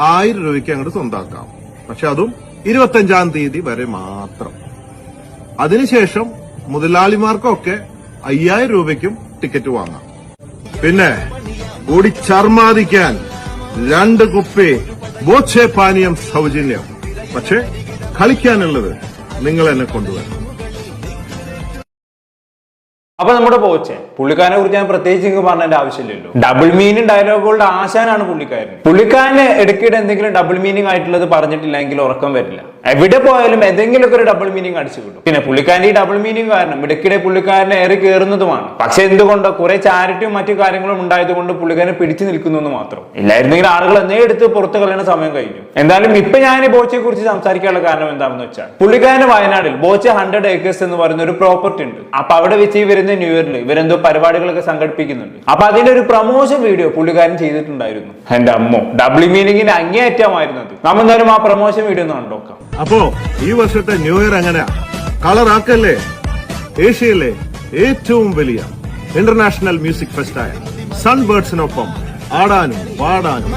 ആയിരം രൂപയ്ക്ക് അങ്ങോട്ട് സ്വന്താക്കാം. പക്ഷെ അതും ഇരുപത്തഞ്ചാം തീയതി വരെ മാത്രം. അതിനുശേഷം മുതലാളിമാർക്കൊക്കെ അയ്യായിരം രൂപയ്ക്കും ടിക്കറ്റ് വാങ്ങാം. പിന്നെ കൂടി ചർമാദിക്കാൻ രണ്ട് കുപ്പി ബോച്ചെ പാനീയം സൗജന്യം. പക്ഷെ കളിക്കാനുള്ളത് നിങ്ങൾ എന്നെ കൊണ്ടുവരണം. അപ്പൊ നമ്മുടെ പോച്ചെ പുള്ളിക്കാരനെ കുറിച്ച് ഞാൻ പ്രത്യേകിച്ച് നിങ്ങൾക്ക് പറഞ്ഞതിന്റെ ആവശ്യമില്ലല്ലോ. ഡബിൾ മീനിങ് ഡയലോഗുകളുടെ ആശാനാണ് പുള്ളിക്കാരൻ. പുള്ളിക്കാരന് ഇടയ്ക്കിടെ എന്തെങ്കിലും ഡബിൾ മീനിങ് ആയിട്ടുള്ളത് പറഞ്ഞിട്ടില്ലെങ്കിൽ ഉറക്കം വരില്ല. എവിടെ പോയാലും എന്തെങ്കിലുമൊക്കെ ഒരു ഡബിൾ മീനിങ് അടിച്ചു കിട്ടും. പിന്നെ പുള്ളിക്കാരൻ ഈ ഡബിൾ മീനിങ് കാരണം ഇടയ്ക്കിടെ പുള്ളിക്കാരനെ ഏറി കയറുന്നതുമാണ് പക്ഷെ എന്തുകൊണ്ടോ കുറെ ചാരിറ്റിയും മറ്റു കാര്യങ്ങളും ഉണ്ടായത് കൊണ്ട് പുള്ളിക്കാരനെ പിടിച്ചു നിൽക്കുന്നു എന്ന് മാത്രം. ഇല്ലായിരുന്നെങ്കിൽ ആളുകൾ എന്നേ എടുത്ത് പുറത്തു കളയുന്ന സമയം കഴിഞ്ഞു. എന്തായാലും ഇപ്പൊ ഞാൻ ഈ ബോച്ചയെ കുറിച്ച് സംസാരിക്കാനുള്ള കാരണം എന്താണെന്ന് വെച്ചാൽ പുള്ളിക്കാരന് വയനാട്ടിൽ ബോച്ച ഹൺഡ്രഡ് ഏക്കേഴ്സ് എന്ന് പറയുന്ന ഒരു പ്രോപ്പർട്ടി ഉണ്ട്. അപ്പൊ അവിടെ വെച്ച് ഈ വരുന്ന ന്യൂ ഇയറിൽ ഇവരെന്തോ പരിപാടികളൊക്കെ സംഘടിപ്പിക്കുന്നുണ്ട്. അപ്പൊ അതിന്റെ ഒരു പ്രൊമോഷൻ വീഡിയോ പുള്ളിക്കാരൻ ചെയ്തിട്ടുണ്ടായിരുന്നു. എന്റെ അമ്മോ ഡബിൾ മീനിങ്ങിന്റെ അത്. നമ്മൾ എന്തായാലും ആ പ്രൊമോഷൻ വീഡിയോ ഒന്ന് കണ്ടോക്കാം അപ്പോ ഈ വർഷത്തെ ന്യൂ ഇയർ എങ്ങനെയാ? കളറാക്കല്ലേ ഏഷ്യയിലെ ഏറ്റവും വലിയ ഇന്റർനാഷണൽ മ്യൂസിക് ഫെസ്റ്റായ സൺബേർഡ്സിനൊപ്പം ആടാനും പാടാനും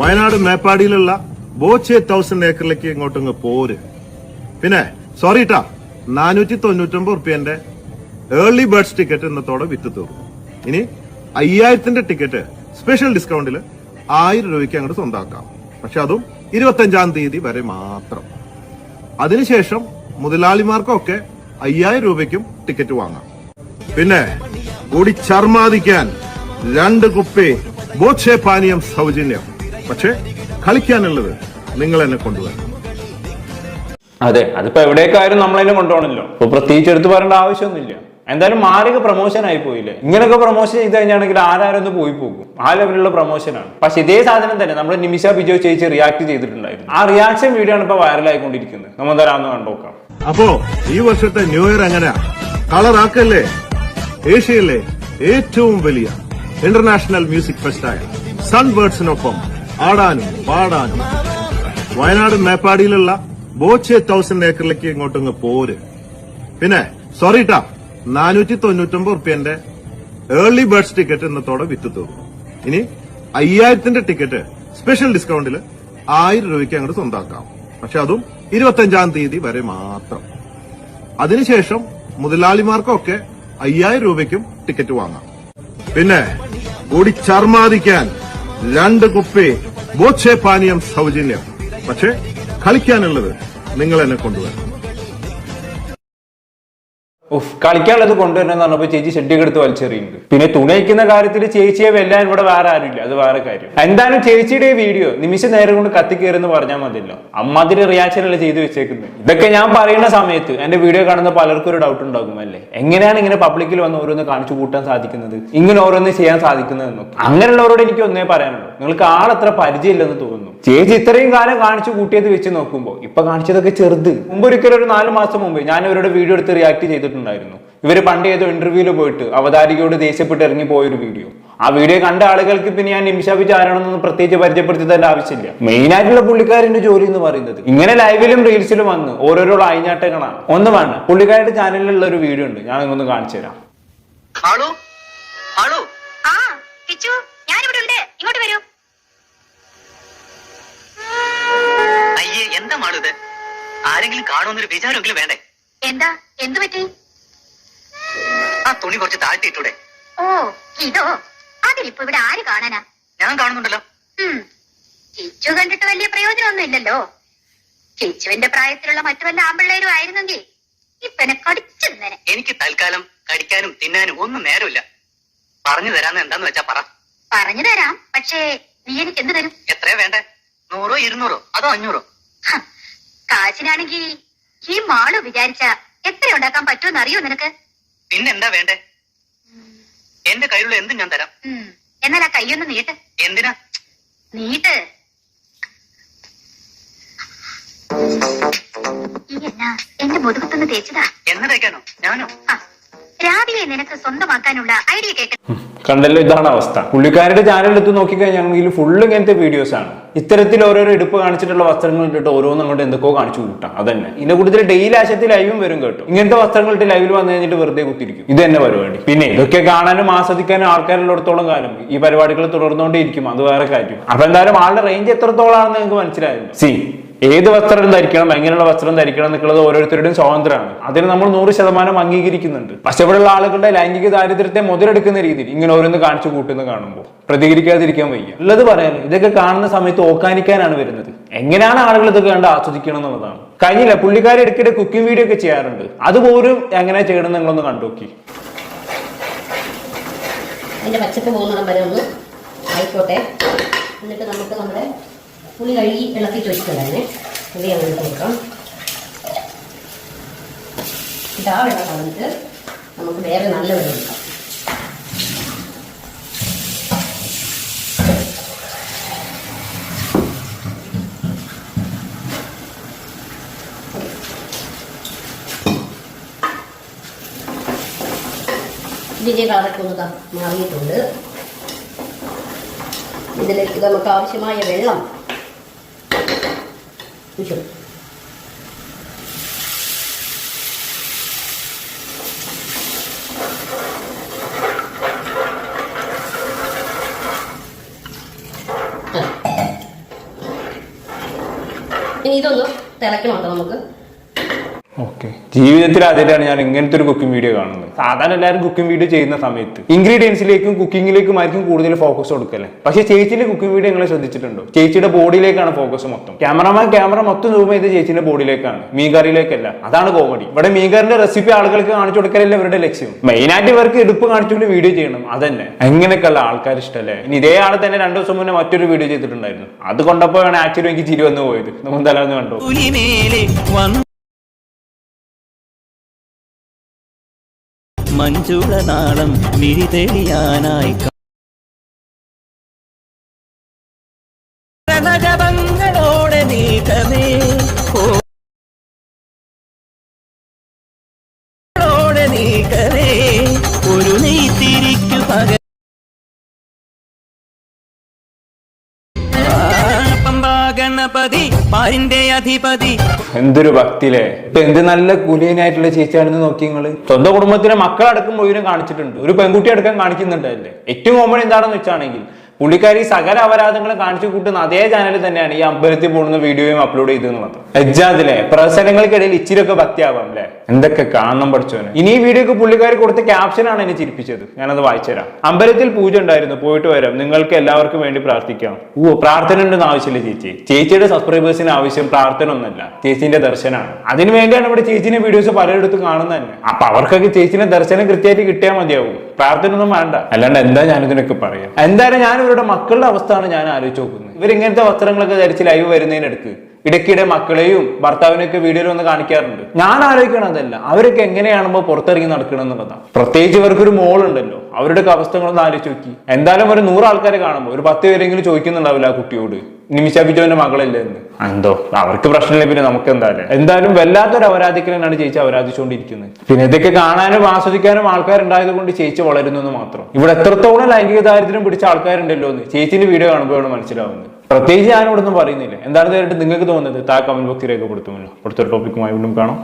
വയനാട് മേപ്പാടിയിലുള്ള ബോച്ചെ തൗസൻഡ് ഏക്കറിലേക്ക് ഇങ്ങോട്ടങ്ങ് പോര്. പിന്നെ സോറി ട്ടാ നാനൂറ്റി തൊണ്ണൂറ്റൊമ്പത് റുപ്യന്റെ ഏർലി ബേർഡ്സ് ടിക്കറ്റ് ഇന്നത്തോടെ വിറ്റ് തീർന്നു. ഇനി അയ്യായിരത്തിന്റെ ടിക്കറ്റ് സ്പെഷ്യൽ ഡിസ്കൗണ്ടിൽ ആയിരം രൂപയ്ക്ക് അങ്ങോട്ട് സ്വന്തമാക്കാം പക്ഷെ അതും ഇരുപത്തഞ്ചാം തീയതി വരെ മാത്രം. അതിനുശേഷം മുതലാളിമാർക്കൊക്കെ അയ്യായിരം രൂപയ്ക്കും ടിക്കറ്റ് വാങ്ങാം. പിന്നെ കൂടി ചർമാദിക്കാൻ രണ്ട് കുപ്പി ബോക്ഷേ പാനീയം സൗജന്യം. പക്ഷെ കളിക്കാനുള്ളത് നിങ്ങൾ എന്നെ കൊണ്ടുവരണം. അതെ അതിപ്പോ എവിടേക്കായാലും നമ്മളതിനെ കൊണ്ടുപോകണല്ലോ. അപ്പൊ പ്രത്യേകിച്ച് എടുത്തു പറയേണ്ട ആവശ്യമൊന്നുമില്ല. എന്തായാലും മാറിക പ്രൊമോഷൻ ആയി പോയില്ലേ? ഇങ്ങനെയൊക്കെ പ്രൊമോഷൻ ചെയ്ത് കഴിഞ്ഞാണെങ്കിൽ ആരാരൊന്ന് പോയി പോകും. ആ ലെവലിലുള്ള പ്രൊമോഷനാണ് പക്ഷെ ഇതേ സാധനം തന്നെ നമ്മൾ നിമിഷ ബിജോ ചേച്ചി റിയാക്ട് ചെയ്തിട്ടുണ്ടായിരുന്നു. ആ റിയാക്ഷൻ വീഡിയോ ആണ് ഇപ്പൊ വൈറലായിക്കൊണ്ടിരിക്കുന്നത് നമ്മൾ തരാമെന്ന് കണ്ടോക്കാം അപ്പോ ഈ വർഷത്തെ ന്യൂ ഇയർ എങ്ങനെയാ? കളറാക്കല്ലേ ഏഷ്യയിലെ ഏറ്റവും വലിയ ഇന്റർനാഷണൽ മ്യൂസിക് ഫെസ്റ്റായ സൺബേർഡ്സിനൊപ്പം ആടാനും പാടാനും. വയനാട് മേപ്പാടിയിലുള്ള ബോച്ചെ തൗസൻഡ് ഏക്കറിലേക്ക് ഇങ്ങോട്ടങ്ങ് പോര്. പിന്നെ സോറി ട്ടാ നാനൂറ്റി തൊണ്ണൂറ്റൊമ്പത് റുപ്യന്റെ ഏർലി ബേർഡ്സ് ടിക്കറ്റ് ഇന്നത്തോടെ വിറ്റ് തീർന്നു. ഇനി അയ്യായിരത്തിന്റെ ടിക്കറ്റ് സ്പെഷ്യൽ ഡിസ്കൗണ്ടിൽ ആയിരം രൂപയ്ക്ക് അങ്ങോട്ട് സ്വന്താക്കാം. പക്ഷെ അതും ഇരുപത്തഞ്ചാം തീയതി വരെ മാത്രം. അതിനുശേഷം മുതലാളിമാർക്കൊക്കെ അയ്യായിരം രൂപയ്ക്കും ടിക്കറ്റ് വാങ്ങാം. പിന്നെ കൂടി ചർമാദിക്കാൻ രണ്ട് കുപ്പി ബോച്ചേ പാനീയം സൗജന്യം. പക്ഷെ കളിക്കാനുള്ളത് നിങ്ങൾ എന്നെ കൊണ്ടുവരണം. ഉഫ് കളിക്കാനുള്ളത് കൊണ്ടുവരണമെന്ന് പറഞ്ഞപ്പോ ചേച്ചി ഷെഡിയൊക്കെ എടുത്ത് വലിച്ചെറിയുന്നുണ്ട്. പിന്നെ തുണയിക്കുന്ന കാര്യത്തിൽ ചേച്ചിയെ വെല്ലാൻ ഇവിടെ വേറെ ആരുമില്ല അത് വേറെ കാര്യം. എന്തായാലും ചേച്ചിയുടെ വീഡിയോ നിമിഷ നേരം കൊണ്ട് കത്തിക്കേറെന്ന് പറഞ്ഞാൽ മതിയല്ലോ. അമ്മാതിരി റിയാക്ഷൻ അല്ലേ ചെയ്തു വെച്ചേക്കുന്നത്. ഇതൊക്കെ ഞാൻ പറയുന്ന സമയത്ത് എന്റെ വീഡിയോ കാണുന്ന പലർക്കും ഒരു ഡൗട്ട് ഉണ്ടാകും അല്ലേ? എങ്ങനെയാണ് ഇങ്ങനെ പബ്ലിക്കിൽ വന്ന് ഓരോന്ന് കാണിച്ചു കൂട്ടാൻ സാധിക്കുന്നത്? ഇങ്ങനെ ഓരോന്ന് ചെയ്യാൻ സാധിക്കുന്നതെന്നും അങ്ങനെയുള്ളവരോട് എനിക്ക് ഒന്നേ പറയാനുള്ളൂ. നിങ്ങൾക്ക് ആളത്ര പരിചയമില്ലെന്ന് തോന്നുന്നു. ചേച്ചി ഇത്രയും കാലം കാണിച്ചു കൂട്ടിയത് വെച്ച് നോക്കുമ്പോൾ ഇപ്പൊ കാണിച്ചതൊക്കെ ചെറുത്. മുമ്പ് ഒരിക്കലും ഒരു നാല് മാസം മുമ്പ് ഞാൻ ഇവരുടെ വീഡിയോ എടുത്ത് റിയാക്ട് ചെയ്തിട്ടുണ്ടായിരുന്നു. ഇവർ പണ്ട് ഏതോ ഇന്റർവ്യൂവിൽ പോയിട്ട് അവതാരികയോട് ദേഷ്യപ്പെട്ട് ഇറങ്ങി പോയൊരു വീഡിയോ ആ വീഡിയോ കണ്ട ആളുകൾക്ക് പിന്നെ ഞാൻ നിമിഷാപിച്ച് ആരാണെന്നൊന്നും പ്രത്യേകിച്ച് പരിചയപ്പെടുത്തി തന്റെ ആവശ്യമില്ല. മെയിൻ ആയിട്ടുള്ള പുള്ളിക്കാരന്റെ ജോലി എന്ന് പറയുന്നത് ഇങ്ങനെ ലൈവിലും റീൽസിലും വന്ന് ഓരോരോ അയിഞ്ഞാട്ടങ്ങളാണ്. ഒന്ന് വേണ്ട പുള്ളിക്കാരുടെ ചാനലിലുള്ള ഒരു വീഡിയോ ഉണ്ട്. ഞാൻ ഒന്ന് കാണിച്ചു തരാം. ആളു ആളു ആ കിച്ചു ഞാനിവിടെ ഉണ്ട്. ഇങ്ങോട്ട് വരൂ. അയ്യേ എന്താ മാളു ഇത്? ആരെങ്കിലും കാണുമെന്നൊരു വിചാരമെങ്കിലും വേണ്ടേ? എന്താ? എന്തു പറ്റി? ആ തുണി കുറച്ച് താഴ്ത്തിയിട്ടൂടെ. ഓ ഇതോ. അതിലിപ്പോ ഇവിടെ ആര് കാണാനാ? ഞാൻ കാണുന്നുണ്ടല്ലോ. കിച്ചു കണ്ടിട്ട് വലിയ പ്രയോജനമൊന്നും ഇല്ലല്ലോ കിച്ചുവിന്റെ പ്രായത്തിലുള്ള മറ്റു വല്ല ആമ്പിള്ളേരും ആയിരുന്നെങ്കിൽ ഇപ്പനെ കടിച്ചു എനിക്ക് തൽക്കാലം കടിക്കാനും തിന്നാനും ഒന്നും നേരമില്ല. പറഞ്ഞു തരാന്ന് എന്താന്ന് വെച്ചാ പറ. പറഞ്ഞു തരാം പക്ഷേ നീ എനിക്ക് എന്ത് തരും? എത്രയാ വേണ്ട? നൂറോ ഇരുന്നൂറോ അതോ അഞ്ഞൂറോ? ഹ, കാശിനാണെങ്കിൽ ഈ മാൾ വിചാരിച്ച എത്ര ഉണ്ടാക്കാൻ പറ്റുമെന്ന് അറിയോ നിനക്ക്? പിന്നെന്താ വേണ്ടേ? എന്റെ കയ്യിലുള്ള എന്തും ഞാൻ തരാം. ഉം. എന്നാൽ ആ കൈയൊന്ന് നീട്ട്. എന്തിനാ? നീട്ട്. ഈ എന്റെ മുതുകത്തൊന്ന് തേച്ചതാ. എന്ന് തയ്ക്കാനോ ഞാനോ? ആ, രാവിലെ നിനക്ക് സ്വന്തമാക്കാനുള്ള ഐഡിയ കേൾക്കുന്നു കണ്ടല്ലോ ഇതാണ് അവസ്ഥ. പുള്ളിക്കാരുടെ ചാനൽ എടുത്ത് നോക്കിക്കഴിഞ്ഞാണെങ്കിൽ ഫുള്ള് ഇങ്ങനത്തെ വീഡിയോസ് ആണ്. ഇത്തരത്തിൽ ഓരോരോ എടുപ്പ് കാണിച്ചിട്ടുള്ള വസ്ത്രങ്ങൾ ഇട്ടിട്ട് ഓരോന്നും അങ്ങോട്ട് എന്തൊക്കെയോ കാണിച്ചു കൂട്ടാം. അതന്നെ. ഇതിന്റെ കൂടുതൽ ഡെയിലി ആശയത്തിൽ ലൈവും വരും കേട്ടോ. ഇങ്ങനത്തെ വസ്ത്രങ്ങൾ ഇട്ട് ലൈവിൽ വന്നു കഴിഞ്ഞിട്ട് വെറുതെ കുത്തിരിക്കും ഇത് തന്നെ പരിപാടി. പിന്നെ ഇതൊക്കെ കാണാനും ആസ്വദിക്കാനും ആൾക്കാരുള്ളിടത്തോളം കാലം ഈ പരിപാടികൾ തുടർന്നുകൊണ്ടേയിരിക്കും. അത് വേറെ കാര്യം. അപ്പൊ എന്തായാലും ആളുടെ റേഞ്ച് എത്രത്തോളാണെന്ന് നിങ്ങൾക്ക് മനസ്സിലായിരുന്നു സി ഏത് വസ്ത്രം ധരിക്കണം എങ്ങനെയുള്ള വസ്ത്രം ധരിക്കണം എന്നുള്ളത് ഓരോരുത്തരുടെയും സ്വാതന്ത്ര്യമാണ്. അതിന് നമ്മൾ നൂറ് ശതമാനം അംഗീകരിക്കുന്നുണ്ട്. പക്ഷെ ഇവിടെയുള്ള ആളുകളുടെ ലൈംഗിക ദാരിദ്ര്യത്തെ മുതലെടുക്കുന്ന രീതിയിൽ ഇങ്ങനെ ഓരോന്ന് കാണിച്ചു കൂട്ടുന്ന കാണുമ്പോൾ പ്രതികരിക്കാതിരിക്കാൻ വയ്യ. ഉള്ളത് പറയാനും ഇതൊക്കെ കാണുന്ന സമയത്ത് ഓക്കാനിക്കാനാണ് വരുന്നത്. എങ്ങനെയാണ് ആളുകൾ ഇതൊക്കെ കണ്ട് ആസ്വദിക്കണം എന്നുള്ളതാണ്. കഴിഞ്ഞില്ല പുള്ളിക്കാരി ഇടയ്ക്കിടെ കുക്കിംഗ് വീഡിയോ ഒക്കെ ചെയ്യാറുണ്ട്. അതുപോലും എങ്ങനെ ചെയ്യണം നിങ്ങളൊന്ന് കണ്ടുനോക്കി. അതിന്റെ പച്ചപ്പ് പോകുന്നിടം വരെ ഒന്ന് ആയിക്കോട്ടെ. എന്നിട്ട് നമുക്ക് നമ്മുടെ പുളി കഴുകി ഇളക്കിയിട്ട് വെച്ചിട്ടുണ്ടായിരുന്നേ പുളി അങ്ങനെ കൊടുക്കാം ആ വെള്ളം കളഞ്ഞിട്ട് നമുക്ക് വേറെ നല്ല വെള്ളം എടുക്കാം. ഇതിന്റെ കളറൊക്കെ ഒന്ന് മാറിയിട്ടുണ്ട്. ഇതിലേക്ക് നമുക്ക് ആവശ്യമായ വെള്ളം ഒഴിച്ചു ഇനി ഇതൊന്ന് തിളക്കണം കേട്ടോ നമുക്ക്. ഓക്കെ. ജീവിതത്തിൽ ആദ്യമായിട്ടാണ് ഞാൻ ഇങ്ങനത്തെ ഒരു കുക്കിംഗ് വീഡിയോ കാണുന്നത്. സാധാരണ എല്ലാവരും കുക്കിംഗ് വീഡിയോ ചെയ്യുന്ന സമയത്ത്. ഇൻഗ്രീഡിയൻസിലേക്കും കുക്കിങ്ങിലേക്കും ആയിരിക്കും കൂടുതൽ ഫോക്കസ് കൊടുക്കല്ലേ പക്ഷേ ചേച്ചിയുടെ കുക്കിംഗ് വീഡിയോ നിങ്ങൾ ശ്രദ്ധിച്ചിട്ടുണ്ടോ? ചേച്ചിയുടെ ബോഡിയിലേക്കാണ് ഫോക്കസ് മൊത്തം. ക്യാമറമാൻ ക്യാമറ മൊത്തം സൂം ചെയ്ത് ചേച്ചിയുടെ ബോഡിയിലേക്കാണ് മീൻകറിയിലേക്കല്ല. അതാണ് കോമഡി ഇവിടെ മീൻകറിന്റെ റെസിപ്പി ആളുകൾക്ക് കാണിച്ചു കൊടുക്കലല്ല ഇവരുടെ ലക്ഷ്യം? മെയിൻ ആയിട്ട് ഇവർക്ക് എടുപ്പ് കാണിച്ചുകൊണ്ട് വീഡിയോ ചെയ്യണം. അതന്നെ. അങ്ങനെയൊക്കെയുള്ള ആൾക്കാർ ഇഷ്ടമല്ലേ ഇനി ഇതേ ആളെ തന്നെ രണ്ടു ദിവസം മുന്നേ മറ്റൊരു വീഡിയോ ചെയ്തിട്ടുണ്ടായിരുന്നു. അത് കൊണ്ടപ്പോഴാണ് ആക്ച്വലി എനിക്ക് ചിരി വന്നു പോയത്. നമ്മൾ തലേന്ന് കണ്ടു. പുലിമേലെ നാളം മിഴി തെളിയാനായി ഗണപതി പാരിന്റെ അധിപതി. എന്തൊരു ഇപ്പൊ എന്ത് നല്ല കുലീനായിട്ടുള്ള ചേച്ചിയാണെന്ന് നോക്കി നിങ്ങൾ. സ്വന്തം കുടുംബത്തിലെ മക്കളടക്കം മുഴുവനും കാണിച്ചിട്ടുണ്ട്. ഒരു പെൺകുട്ടി അടക്കം കാണിക്കുന്നുണ്ടല്ലേ. ഏറ്റവും കോമൺ എന്താണെന്ന് വെച്ചാണെങ്കിൽ പുള്ളിക്കാരി സകല അപരാധങ്ങളും കാണിച്ചു കൂട്ടുന്ന അതേ ചാനലിൽ തന്നെയാണ് ഈ അമ്പലത്തിൽ പോകുന്ന വീഡിയോയും അപ്ലോഡ് ചെയ്തെന്നുള്ളത് എജ്ജാദിലെ പ്രസരങ്ങൾക്കിടയിൽ ഇച്ചിരിയൊക്കെ ഭക്തിയാവാം അല്ലേ? എന്തൊക്കെ കാണണം പഠിച്ചോനെ ഇനി ഈ വീഡിയോക്ക് പുള്ളിക്കാർ കൊടുത്ത ക്യാപ്ഷൻ ക്യാപ്ഷനാണ് എന്നെ ചിരിപ്പിച്ചത്. ഞാനത് വായിച്ചുതരാം അമ്പലത്തിൽ പൂജ ഉണ്ടായിരുന്നു. പോയിട്ട് വരാം. നിങ്ങൾക്ക് എല്ലാവർക്കും വേണ്ടി പ്രാർത്ഥിക്കാം. ഓ പ്രാർത്ഥന ഉണ്ടെന്ന് ആവശ്യമില്ല ചേച്ചി. ചേച്ചിയുടെ സബ്സ്ക്രൈബേഴ്സിന് ആവശ്യം പ്രാർത്ഥന ഒന്നല്ല ചേച്ചിന്റെ ദർശനമാണ്. അതിനു വേണ്ടിയാണ് ഇവിടെ ചേച്ചിന്റെ വീഡിയോസ് പലയിടത്തും കാണുന്നത് തന്നെ. അപ്പൊ അവർക്കൊക്കെ ചേച്ചിന്റെ ദർശനം കൃത്യമായിട്ട് കിട്ടിയാൽ മതിയാവും. പ്രാർത്ഥന ഒന്നും വേണ്ട. അല്ലാണ്ട് എന്താ ഞാനിതിനൊക്കെ പറയാം? എന്തായാലും ഞാൻ ഇവരുടെ മക്കളുടെ അവസ്ഥയാണ് ഞാൻ ആലോചിച്ച് നോക്കുന്നത്. ഇവരിങ്ങനത്തെ വസ്ത്രങ്ങളൊക്കെ ധരിച്ച് ലൈവ് വരുന്നതിനിടക്ക് ഇടയ്ക്കിടെ മക്കളെയും ഭർത്താവിനെയൊക്കെ വീഡിയോയിൽ ഒന്ന് കാണിക്കാറുണ്ട്. ഞാൻ ആലോചിക്കണം അതല്ല. അവരൊക്കെ എങ്ങനെയാണുമ്പോൾ പുറത്തിറങ്ങി നടക്കണം എന്നുള്ളതാണ്. പ്രത്യേകിച്ച് ഇവർക്കൊരു മോളുണ്ടല്ലോ. അവരുടെ അവസ്ഥകളൊന്ന് ആലോചിച്ച് നോക്കി. എന്തായാലും ഒരു നൂറ് ആൾക്കാരെ കാണുമ്പോൾ ഒരു പത്ത് പേരെങ്കിലും ചോദിക്കുന്നുണ്ടാവില്ല ആ കുട്ടിയോട്. നിമിഷ ബിജോന്റെ മകളല്ലേ എന്ന്. എന്തോ? അവർക്ക് പ്രശ്നമില്ല പിന്നെ നമുക്ക് എന്തായാലും എന്തായാലും വല്ലാത്തൊരു അപരാധിക്കലാണ് ചേച്ചി അപരാധിച്ചുകൊണ്ടിരിക്കുന്നത് പിന്നെ ഇതൊക്കെ കാണാനും ആസ്വദിക്കാനും ആൾക്കാരുണ്ടായത് കൊണ്ട് ചേച്ചി വളരുന്നു എന്ന് മാത്രം. ഇവിടെ എത്രത്തോളം ലൈംഗിക ദാരിദ്ര്യം പിടിച്ച ആൾക്കാരുണ്ടല്ലോ എന്ന് ചേച്ചിന്റെ വീഡിയോ കാണുമ്പോഴാണ് മനസ്സിലാവുന്നത്. പ്രത്യേകിച്ച് ഞാനിവിടെ ഇവിടെ ഒന്നും പറയുന്നില്ല. എന്താണ് നേരിട്ട് നിങ്ങൾക്ക് തോന്നുന്നത്? താ കമന്റ് ബോക്സിൽ രേഖപ്പെടുത്തുമല്ലോ അടുത്തൊരു ടോപ്പിക്കുമായി വീണ്ടും കാണാം.